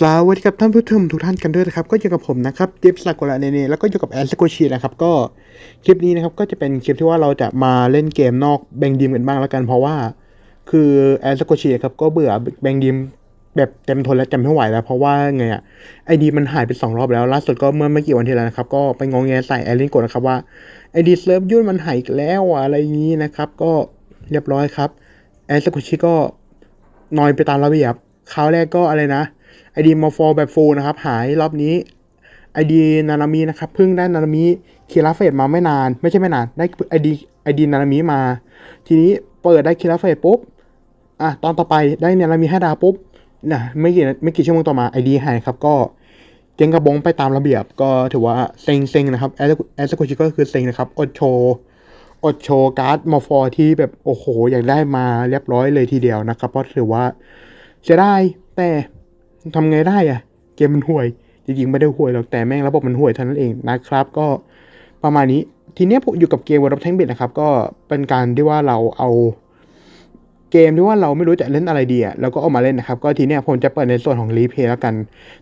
สวัสดีครับท่านผู้ชมทุกท่านกันด้วยนะครับ ก็อยู่กับผมนะครับเจฟสากลาเนเนแล้วก็อยู่กับแอนสโกชีนะครับก็คลิปนี้นะครับก็จะเป็นคลิปที่ว่าเราจะมาเล่นเกมนอกแบงดิมกันบ้างแล้วกัน เพราะว่า คือแอนสโกชีครับก็เบื่อแบงดิมแบบเต็มทนและจำไม่ไหวแล้ว เพราะว่าไงอะไอดีมันหายไปสองรอบแล้วล่าสุดก็เมื่อไม่กี่วันที่แล้วนะครับก็ไปงองแงใส่แอลลินกดนะครับว่าไอดีเซิร์ฟยุ่นมันหายอีกแล้วอะอะไรอย่างนี้นะครับก็เรียบร้อยครับแอนสโกชีก็นอยไปตามระเบียบคราวแรกก็อะไรนะ ไอดีมอฟอแบบฟูนะครับ หายรอบนี้ไอดีนานามินะครับเพิ่งได้นานามิคีราเฟตมาไม่นาน ไม่ใช่ไม่นาน ได้ไอดีไอดีนานามิมา ทีนี้เปิดได้คีราเฟตปุ๊บอะตอนต่อไปได้นานามิห้าดาวปุ๊บนะไม่กี่ไม่กี่ชั่วโมงต่อมาไอดีหายครับก็เจงกระบงไปตามระเบียบก็ถือว่าเซ็งเซ็งนะครับแอสแอสโคชิก็คือเซ็งนะครับอดโชว์อดโชว์การ์ดมอฟอร์ที่แบบโอ้โหอยากได้มาเรียบร้อยเลยทีเดียวนะครับเพราะถือว่าเสียดายแต่ ทำไงได้อะเกมมันห่วย จริงๆไม่ได้ห่วยหรอกแต่แม่งระบบมันห่วยเท่านั้นเองนะครับ ก็ประมาณนี้ทีเนี้ยผมอยู่กับเกม World of Tanks นะครับ ก็เป็นการที่ว่าเราเอาเกมที่ว่าเราไม่รู้จะเล่นอะไรดีอะเราก็เอามาเล่นนะครับ ก็ทีเนี้ยผมจะเปิดในส่วนของรีเพย์แล้วกัน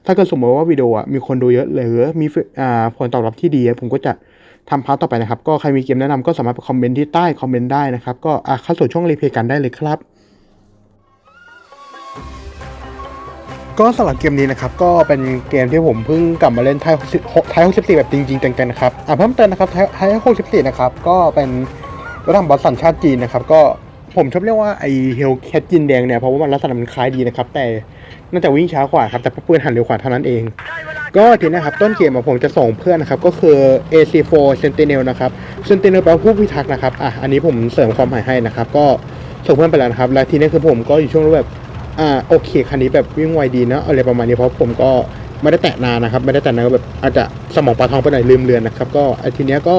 ถ้าเกิดสมมติว่าวิดีโออะมีคนดูเยอะหรือมีอ่าผลตอบรับที่ดีผมก็จะทำพาร์ทต่อไปนะครับ ก็ใครมีเกมแนะนำก็สามารถไปคอมเมนต์ที่ใต้คอมเมนต์ได้นะครับ ก็อะเข้าสู่ช่วงรีเพย์กันได้เลยครับ ก็สำหรับเกมนี้นะครับก็เป็นเกมที่ผมเพิ่งกลับมาเล่นไทยไทย64แบบจริงๆจังๆนะครับอะเพิ่มเติมนะครับไทยไท64นะครับก็เป็นรถถังบอสสัญชาติจีนนะครับก็ผมชอบเรียกว่าไอเฮลแคทจินแดงเนี่ยเพราะว่ามันลักษณะมันคล้ายดีนะครับแต่น่าจะวิ่งช้ากว่าครับแต่ปืนหันเร็วกว่าเท่านั้นเอง ก็ทีนี้นะครับต้นเกมผมจะส่งเพื่อนนะครับก็คือ AC4 Sentinel นะครับ Sentinel แปลว่าผู้พิทักษ์นะครับอะอันนี้ผมเสริมความหมายให้นะครับก็ส่งเพื่อนไปแล้วนะครับและทีนี้คือผมก็อยู่ช่วงแบบ อ่าโอเคคันนี้แบบวิ่งไวดีนะอะไรประมาณนี้เพราะผมก็ไม่ได้แตะนานนะครับ ไม่ได้แตะนานก็แบบอาจจะสมองปลาทองไปหน่อยลืมเลือนนะครับ ก็ไอ้ทีเนี้ยก็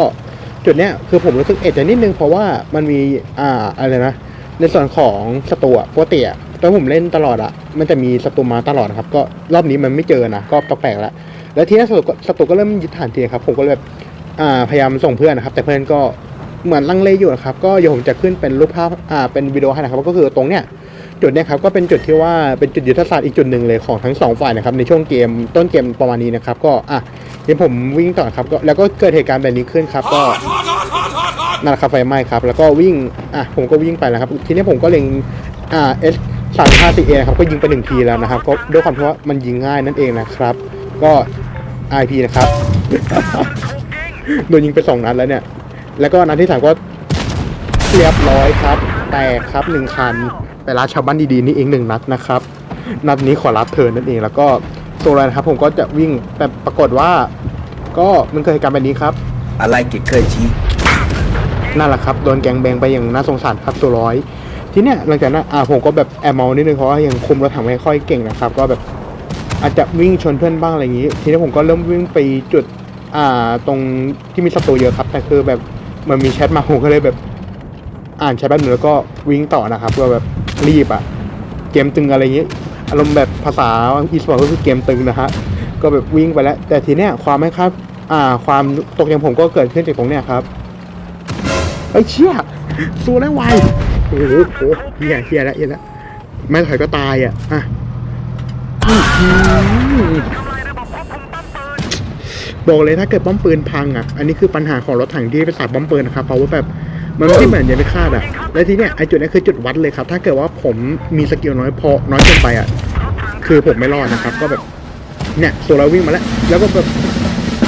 จุดเนี้ยคือผมรู้สึกเอ็ดใจนิดนึงเพราะว่ามันมีอ่าอะไรนะ ในส่วนของสตูอะปกติอะตอนผมเล่นตลอดอะมันจะมีสตูมาตลอดนะครับ ก็รอบนี้มันไม่เจอนะก็แปลกแล้วแล้วทีนี้สตูก็สตูก็เริ่มยึดฐานทีครับ ผมก็เลยแบบอ่าพยายามส่งเพื่อนนะครับ แต่เพื่อนก็เหมือนลังเลอยู่นะครับ ก็เดี๋ยวผมจะขึ้นเป็นรูปภาพอ่าเป็นวิดีโอให้นะครับ ก็คือตรงเนี้ย จุดเนี้ยครับก็เป็นจุดที่ว่าเป็นจุดยุทธศาสตร์อีกจุดหนึ่งเลยของทั้งสองฝ่ายนะครับในช่วงเกมต้นเกมประมาณนี้นะครับก็อะเดี๋ยวผมวิ่งต่อครับก็แล้วก็เกิดเหตุการณ์แบบนี้ขึ้นครับก็นั่นแหละครับไฟไหม้ครับแล้วก็วิ่งอะผมก็วิ่งไปแล้วครับทีนี้ผมก็เล็งอ่า S สามห้าสี่เอครับก็ยิงไปหนึ่งทีแล้วนะครับก็ด้วยความที่ว่ามันยิงง่ายนั่นเองนะครับ ก็ IP นะครับโดนยิงไปสองนัดแล้วเนี่ย แล้วก็นัดที่สามก็เรียบร้อยครับ แตกครับหนึ่งคัน ไปรัดชาวบ้านดีๆนี่เองหนึ่งนัดนะครับ นัดนี้ขอรับเธอนั่นเองแล้วก็ตัวอะไรนะครับ ผมก็จะวิ่งแต่ปรากฏว่า ก็มันเกิดเหตุการณ์แบบนี้ครับ อะไรกิเคยชี้นั่นแหละครับโดนแกงแบงไปอย่างน่าสงสารครับตัวร้อย ทีเนี้ยหลังจากนั้นอ่าผมก็แบบแอบเมานิดนึงเพราะว่ายังคุมรถถังไม่ค่อยเก่งนะครับ ก็แบบอาจจะวิ่งชนเพื่อนบ้างอะไรอย่างนี้ ทีนี้ผมก็เริ่มวิ่งไปจุดอ่าตรงที่มีศัตรูเยอะครับ แต่คือแบบมันมีแชทมาผมก็เลยแบบ อ่านแชทแป๊บนึงแล้วก็วิ่งต่อนะครับเพื่อแบบ รีบอะเกมตึงอะไรอย่างนี้อารมณ์แบบภาษาอีสปอร์ตก็คือเกมตึงนะฮะก็แบบวิ่งไปแล้ว แต่ทีเนี้ยความไม่ครับอ่า ความตกอย่างผมก็เกิดขึ้นจากตรงเนี้ยครับไอ้เชี่ยสู้แล้วไวโอ้โหโอ้เฮียเฮียแล้วเฮียแล้วไม่ถอยก็ตายอะอะบอกเลยถ้าเกิดป้อมปืนพังอะ อันนี้คือปัญหาของรถถังที่ไปสาดป้อมปืนนะครับเพราะว่าแบบ มันไม่ได้เหมือนอย่างที่คาดอะ และทีเนี้ยไอจุดนี้คือจุดวัดเลยครับ ถ้าเกิดว่าผมมีสกิลน้อยพอน้อยเกินไปอะ คือผมไม่รอดนะครับ ก็แบบ เนี่ยโซลาวิ่งมาแล้ว แล้วก็แบบ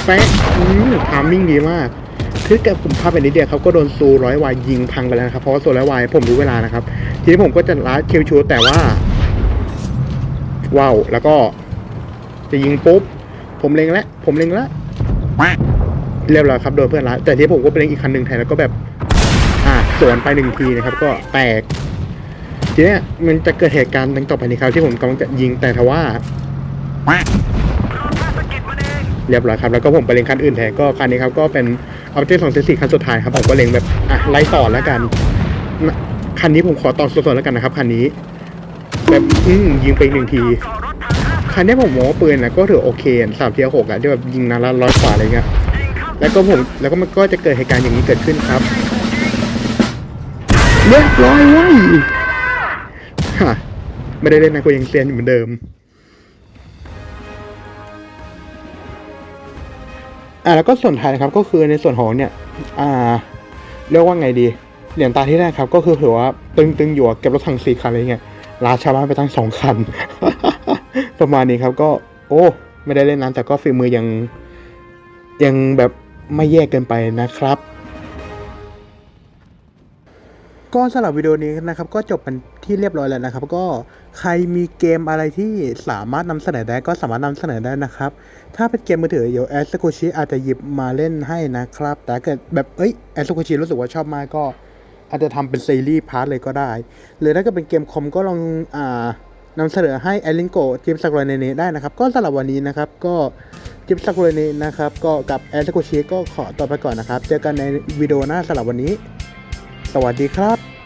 แป๊ะอืมทามมิ่งดีมาก คือแกผมพลาดไปนิดเดียวครับ ก็โดนซูร้อยวายยิงพังไปแล้วครับ เพราะว่าซูร้อยวายผมรู้เวลานะครับ ทีนี้ผมก็จะลัดคิวชูแต่ว่า ว้าว แล้วก็ จะยิงปุ๊บ ผมเล็งแล้ว ผมเล็งแล้วเรียบร้อยครับ โดนเพื่อนละแต่ที่ผมก็ไปเล็งอีกคันหนึ่งแทนแล้วก็แบบ สวนไปหนึ่งทีนะครับ ก็แตกทีเนี้ยมันจะเกิดเหตุการณ์ดังต่อไปนี้ครับที่ผมกำลังจะยิงแต่ทว่าเรียบร้อยครับแล้วก็ผมไปเล็งคันอื่นแทนก็คันนี้ครับก็เป็นออ j เจกต์สองสี่คันสุดท้ายครับผมก็เล็งแบบอะไล่ต่อแล้วกันคันนี้ผมขอต่อส่วนๆแล้วกันนะครับคันนี้แบบอืมยิงไปหนึ่งทีคันนี้ผมมองว่าปืนนะก็ถือโอเคสามเทียหกอะที่แบบยิงนัดละร้อยกว่าอะไรเงี้ยแล้วก็ผมแล้วก็มันก็จะเกิดเหตุการณ์อย่างนี้เกิดขึ้นครับ เรียบร้อยว้ยฮะไม่ได้เล่นนะคุยังเซียนอยู่เหมือนเดิม อ่าแล้วก็ส่วนท้ายนะครับก็คือในส่วนของเนี่ย อ่า เรียกว่าไงดี เหรียญตาที่แรกครับ ก็คือถือว่าตึงๆอยู่เก็บรถถังสี่คันอะไรเงี้ยลาชาวบ้านไปทั้งสองคัน ประมาณนี้ครับก็ โอ้ ไม่ได้เล่นนานแต่ก็ฝีมือยังยังแบบไม่แย่เกินไปนะครับ ก็สำหรับวิดีโอนี้นะครับก็จบเป็นที่เรียบร้อยแล้วนะครับ ก็ใครมีเกมอะไรที่สามารถนำเสนอได้ก็สามารถนำเสนอได้นะครับ ถ้าเป็นเกมมือถือเดี๋ยวแอสโกชิอาจจะหยิบมาเล่นให้นะครับ แต่เกิดแบบเอ้ยแอสโกชิรู้สึกว่าชอบมากก็ อาจจะทำเป็นซีรีส์พาร์ทเลยก็ได้ หรือถ้าเกิดเป็นเกมคอมก็ลองอ่านำเสนอให้แอลิงโกจิมสักรเนเนได้นะครับ ก็สำหรับวันนี้นะครับก็จิมสักรเนเนนะครับ ก็กับแอสโกชิก็ขอตัวไปก่อนนะครับ เจอกันในวิดีโอหน้าสำหรับวันนี้ สวัสดีครับ